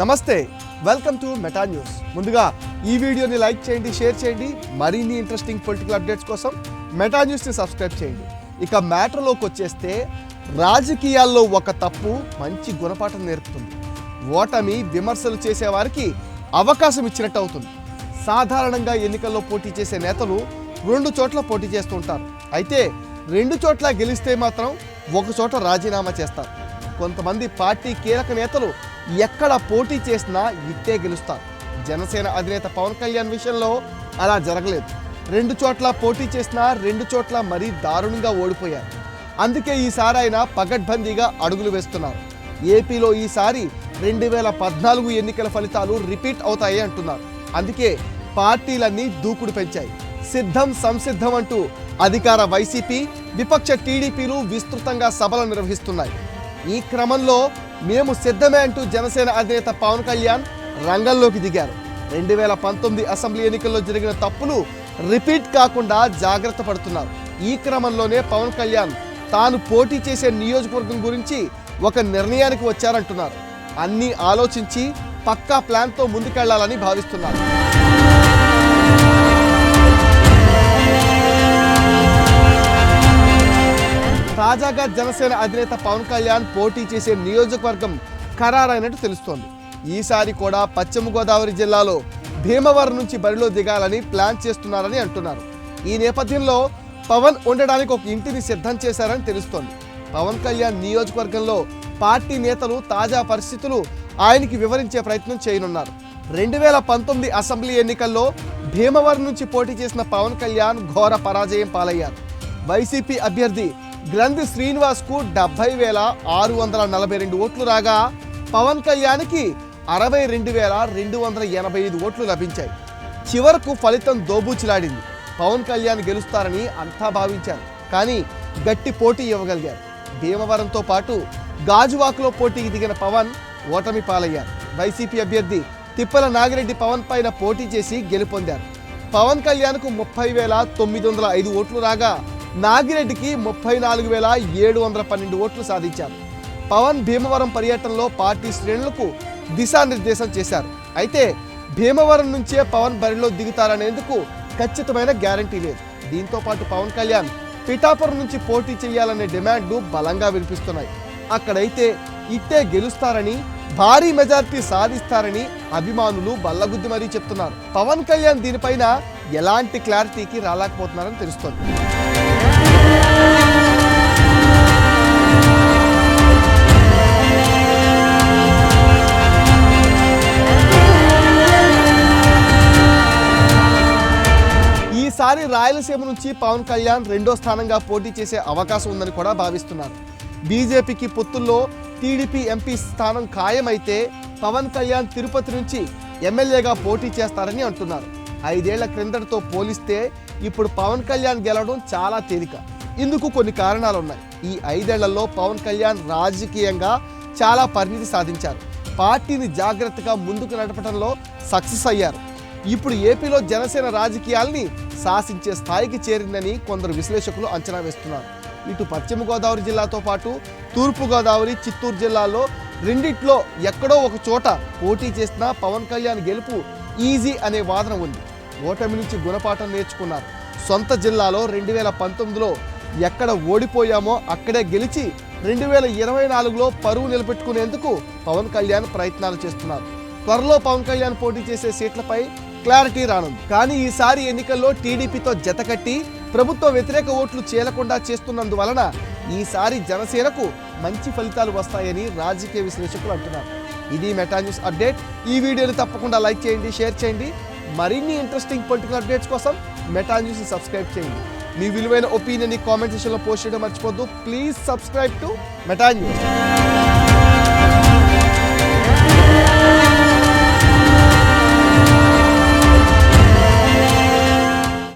నమస్తే welcome to Meta news ముందుగా ఈ వీడియోని లైక్ చేయండి షేర్ చేయండి. మరిన్ని ఇంట్రెస్టింగ్ పొలిటికల్ అప్డేట్స్ కోసం మెటా న్యూస్ని సబ్స్క్రైబ్ చేయండి. ఇక మ్యాటర్లోకి వచ్చేస్తే రాజకీయాల్లో ఒక తప్పు మంచి గుణపాఠం నేర్పుతుంది. ఓటమి విమర్శలు చేసేవారికి అవకాశం ఇచ్చినట్టు అవుతుంది. సాధారణంగా ఎన్నికల్లో పోటీ చేసే నేతలు రెండు చోట్ల పోటీ చేస్తుంటారు అయితే రెండు చోట్ల గెలిస్తే మాత్రం ఒక చోట రాజీనామా చేస్తారు. కొంతమంది పార్టీ కీలక నేతలు ఎక్కడ పోటీ చేసినా ఇట్టే గెలుస్తారు. జనసేన అధినేత పవన్ కళ్యాణ్ విషయంలో అలా జరగలేదు. రెండు చోట్ల పోటీ చేసినా రెండు చోట్ల మరీ దారుణంగా ఓడిపోయారు. అందుకే ఈసారి ఆయన పగడ్బందీగా అడుగులు వేస్తున్నారు. ఏపీలో ఈసారి రెండు వేల పద్నాలుగు ఎన్నికల ఫలితాలు రిపీట్ అవుతాయి అంటున్నారు. అందుకే పార్టీలన్నీ దూకుడు పెంచాయి. సిద్ధం సంసిద్ధం అంటూ అధికార వైసీపీ విపక్ష టీడీపీలు విస్తృతంగా సభలు నిర్వహిస్తున్నాయి. ఈ క్రమంలో మేము సిద్ధమే అంటూ జనసేన అధినేత పవన్ కళ్యాణ్ రంగంలోకి దిగారు. రెండు వేల పంతొమ్మిది అసెంబ్లీ ఎన్నికల్లో జరిగిన తప్పులు రిపీట్ కాకుండా జాగ్రత్త పడుతున్నారు. ఈ క్రమంలోనే పవన్ కళ్యాణ్ తాను పోటీ చేసే నియోజకవర్గం గురించి ఒక నిర్ణయానికి వచ్చారంటున్నారు. అన్నీ ఆలోచించి పక్కా ప్లాన్తో ముందుకెళ్ళాలని భావిస్తున్నారు. తాజాగా జనసేన అధినేత పవన్ కళ్యాణ్ పోటీ చేసే నియోజకవర్గం ఖరారైనట్టు తెలుస్తోంది. ఈసారి కూడా పశ్చిమ గోదావరి జిల్లాలో భీమవరం నుంచి బరిలో దిగాలని ప్లాన్ చేస్తున్నారని అంటున్నారు. ఈ నేపథ్యంలో పవన్ ఉండడానికి ఒక ఇంటిని సిద్ధం చేశారని తెలుస్తోంది. పవన్ కళ్యాణ్ నియోజకవర్గంలో పార్టీ నేతలు తాజా పరిస్థితులు ఆయనకి వివరించే ప్రయత్నం చేయనున్నారు. రెండు వేల పంతొమ్మిది అసెంబ్లీ ఎన్నికల్లో భీమవరం నుంచి పోటీ చేసిన పవన్ కళ్యాణ్ ఘోర పరాజయం పాలయ్యారు. వైసీపీ అభ్యర్థి గ్రంథి శ్రీనివాస్కు డెబ్బై వేల ఆరు వందల నలభై రెండు ఓట్లు రాగా పవన్ కళ్యాణ్కి అరవై రెండు వేల రెండు వందల ఎనభై ఐదు ఓట్లు లభించాయి. చివరకు ఫలితం దోబూచిలాడింది. పవన్ కళ్యాణ్ గెలుస్తారని అంతా భావించారు. కానీ గట్టి పోటీ ఇవ్వగలిగారు. భీమవరంతో పాటు గాజువాకులో పోటీకి దిగిన పవన్ ఓటమి పాలయ్యారు. వైసీపీ అభ్యర్థి తిప్పల నాగిరెడ్డి పవన్ పైన పోటీ చేసి గెలుపొందారు. పవన్ కళ్యాణ్కు ముప్పై వేల తొమ్మిది వందల ఐదు ఓట్లు రాగా నాగిరెడ్డికి ముప్పై నాలుగు వేల ఏడు వందల పన్నెండు ఓట్లు సాధించారు. పవన్ భీమవరం పర్యటనలో పార్టీ శ్రేణులకు దిశానిర్దేశం చేశారు. అయితే భీమవరం నుంచే పవన్ బరిలో దిగుతారనేందుకు ఖచ్చితమైన గ్యారంటీ లేదు. దీంతో పాటు పవన్ కళ్యాణ్ పిఠాపురం నుంచి పోటీ చేయాలనే డిమాండ్లు బలంగా వినిపిస్తున్నాయి. అక్కడైతే ఇట్టే గెలుస్తారని భారీ మెజార్టీ సాధిస్తారని అభిమానులు బల్లగుద్ది మరీ చెప్తున్నారు. పవన్ కళ్యాణ్ దీనిపైన ఎలాంటి క్లారిటీకి రాలేకపోతున్నారని తెలుస్తోంది. ఈసారి రాయలసీమ నుంచి పవన్ కళ్యాణ్ రెండో స్థానంగా పోటీ చేసే అవకాశం ఉందని కూడా భావిస్తున్నారు. బీజేపీకి పొత్తుల్లో టీడీపీ ఎంపీ స్థానం ఖాయమైతే పవన్ కళ్యాణ్ తిరుపతి నుంచి ఎమ్మెల్యేగా పోటీ చేస్తారని అంటున్నారు. ఐదేళ్ళ క్రిందటితో పోలిస్తే ఇప్పుడు పవన్ కళ్యాణ్ గెలవడం చాలా తేలిక. ఇందుకు కొన్ని కారణాలు ఉన్నాయి ఈ ఐదేళ్ళలో పవన్ కళ్యాణ్ రాజకీయంగా చాలా పరిణితి సాధించారు. పార్టీని జాగ్రత్తగా ముందుకు నడపడంలో సక్సెస్ అయ్యారు. ఇప్పుడు ఏపీలో జనసేన రాజకీయాల్ని శాసించే స్థాయికి చేరిందని కొందరు విశ్లేషకులు అంచనా వేస్తున్నారు. ఇటు పశ్చిమ గోదావరి జిల్లాతో పాటు తూర్పు గోదావరి చిత్తూరు జిల్లాలో రెండిట్లో ఎక్కడో ఒక చోట పోటీ చేసిన పవన్ కళ్యాణ్ గెలుపు ఈజీ అనే వాదన ఉంది. ఓటమి నుంచి గుణపాఠం నేర్చుకున్నారు. సొంత జిల్లాలో రెండు వేల పంతొమ్మిదిలో ఎక్కడ ఓడిపోయామో అక్కడే గెలిచి రెండు వేల ఇరవై నాలుగులో పరువు నిలబెట్టుకునేందుకు పవన్ కళ్యాణ్ ప్రయత్నాలు చేస్తున్నారు. త్వరలో పవన్ కళ్యాణ్ పోటీ చేసే సీట్లపై క్లారిటీ రానుంది. కానీ ఈసారి ఎన్నికల్లో టీడీపీతో జతకట్టి ప్రభుత్వ వ్యతిరేక ఓట్లు చేలకుండా చేస్తున్నందువలన ఈసారి జనసేనకు మంచి ఫలితాలు వస్తాయని రాజకీయ విశ్లేషకులు అంటున్నారు. ఇది మెటా న్యూస్ అప్డేట్. ఈ వీడియోని తప్పకుండా లైక్ చేయండి షేర్ చేయండి. మరిన్ని ఇంట్రెస్టింగ్ పొలిటికల్ అప్డేట్స్ కోసం మెటా న్యూస్ని సబ్స్క్రైబ్ చేయండి. మీ విలువైన ఒపీనియన్ కామెంట్ సెషన్లో పోస్ట్ చేయడం మర్చిపోద్దు please subscribe to Meta news